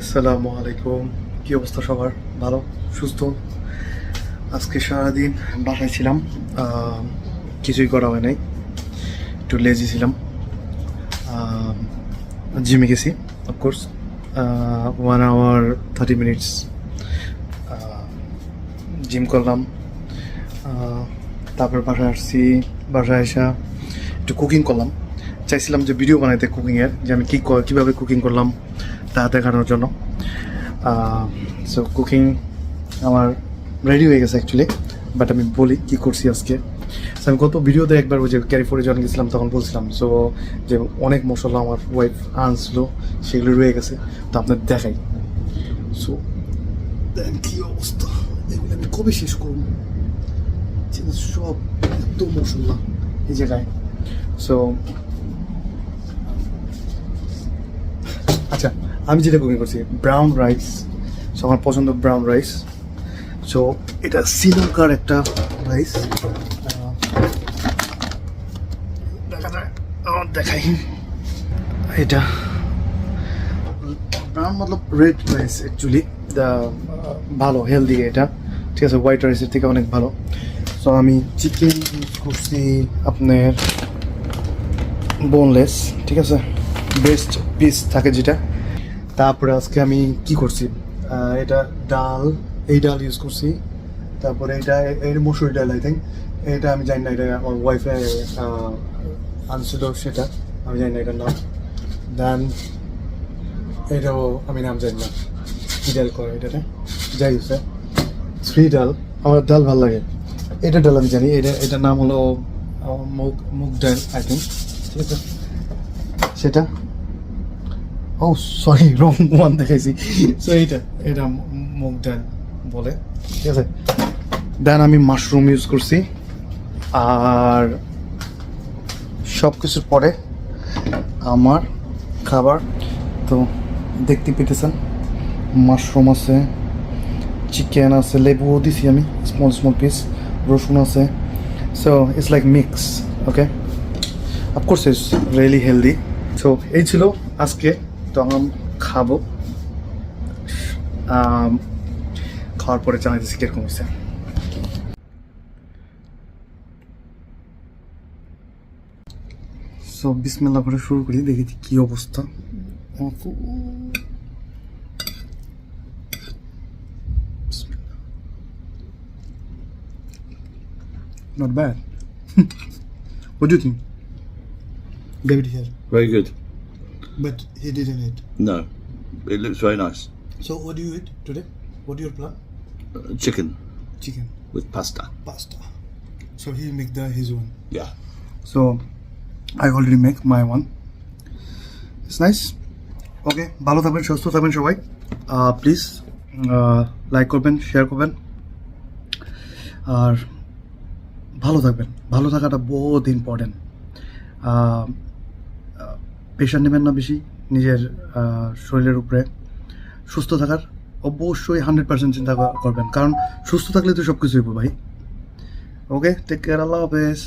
আসসালামু আলাইকুম। কি অবস্থা সবার? ভালো? সুস্থ? আজকে সারাদিন বাসায় ছিলাম। কিছুই করা হয় নাই। একটু লেজি ছিলাম। জিমে গেছি of course one hour thirty minutes gym করলাম। তারপর বাসায় আসছি। বাসায় আসা একটু কুকিং করলাম। চাইছিলাম যে ভিডিও বানাইতে কুকিংয়ের যে আমি কী ক- কীভাবে কুকিং করলাম। তা দেখানোর জন্য। সো কুকিং আমার রেডি হয়ে গেছে অ্যাকচুয়ালি বাট আমি বলি কি করছি আজকে। So, আমি গত ভিডিওতে একবার ওই যে ক্যারিফোর্ডে যখন গেছিলাম তখন বলছিলাম সো যে অনেক মশলা আমার ওয়াইফ আনছিল সেগুলো রয়ে গেছে তো আপনার দেখাই। সো কি অবস্থা। এগুলো আমি কবে শেষ করব? সব এত মশলা এই জায়গায়। সো আচ্ছা আমি যেটা কুকিং করছি ব্রাউন রাইস সো আমার পছন্দ ব্রাউন রাইস সো এটা শ্রীলঙ্কার একটা রাইস দেখা যায় দেখাই। এটা ব্রাউন মতলব রেড রাইস অ্যাকচুয়ালি ভালো হেলদি এটা। ঠিক আছে হোয়াইট রাইসের থেকে অনেক ভালো। সো আমি চিকেন ইউজ করছি আপনার বোনলেস ঠিক আছে? বেস্ট পিস থাকে যেটা। তারপরে আজকে আমি কি করছি? এটা ডাল, এই ডাল ইউজ করছি। তারপরে এটা, এর মসুর ডাল আই থিঙ্ক এটা আমি জানি না, এটা আমার ওয়াইফে আনছিল সেটা। আমি জানি না এটার নাম। দেন এটাও আমি নাম জানি না। কি ডাল করে এটাতে যাই হচ্ছে থ্রি ডাল, আমার ডাল ভালো লাগে। এটা ডাল আমি জানি, এটা, এটার নাম হলো মুগ মুগ ডাল আই থিঙ্ক ঠিক আছে? সেটা? ও সরি রং ওয়ান দেখাইছি সো এইটা, এটা মুগ ডাল বলে। ঠিক আছে? দেন আমি মাশরুম ইউজ করছি। আর সব কিছুর পরে আমার খাবার, তো দেখতে পেতেছেন মাশরুম আছে চিকেন আছে, লেবুও দিছি আমি স্মল স্মল পিস রসুন আছে। So it's like mix okay of course it's really healthy so এই ছিল আজকে তো আমরা খাব খাওয়ার পরে জানাই দিচ্ছি কীরকম হয়েছে সো বিসমেল্লা করে শুরু করি, দেখি কি অবস্থা Not bad. what do you think? David. Very good. But he didn't eat. No, it looks very nice. So what do you eat today? What do you plan? Uh, chicken Chicken, with pasta. pasta. So he make the his one. Yeah. So I already make my one. It's nice. ওকে ভালো থাকবেন সুস্থ থাকবেন সবাই please like করবেন share করবেন আর ভালো থাকবেন ভালো থাকাটা বহুত ইম্পর্টেন্ট প্রেশার নেবেন না বেশি, নিজের শরীরের উপরে। সুস্থ থাকার অবশ্যই হান্ড্রেড পার্সেন্ট চিন্তা করবেন। কারণ সুস্থ থাকলে তো সব কিছুই ভাই। ওকে টেক কেয়ার আল্লাহ হাফেজ।